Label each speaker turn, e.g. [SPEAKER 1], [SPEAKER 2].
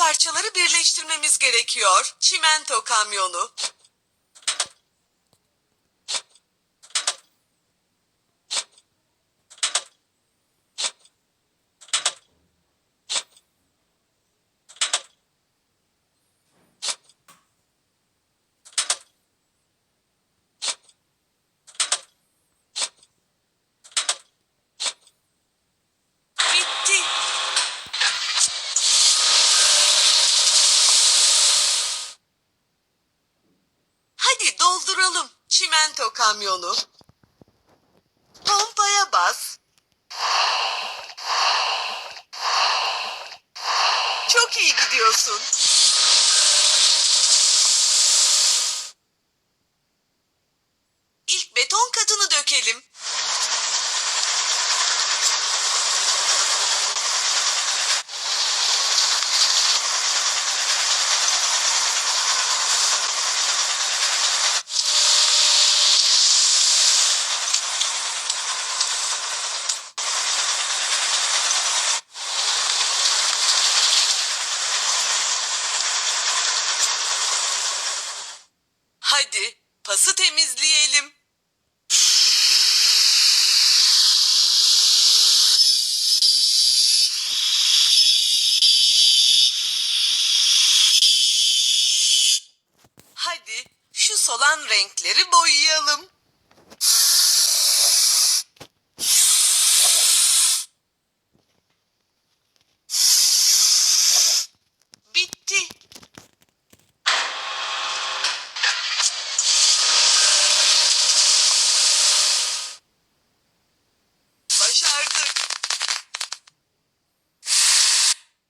[SPEAKER 1] parçaları birleştirmemiz gerekiyor. Çimento kamyonu. Dolduralım. Çimento kamyonu. Pompaya bas. Çok iyi gidiyorsun. İlk beton katını dökelim. Hadi pası temizleyelim. Hadi şu solan renkleri boyayalım.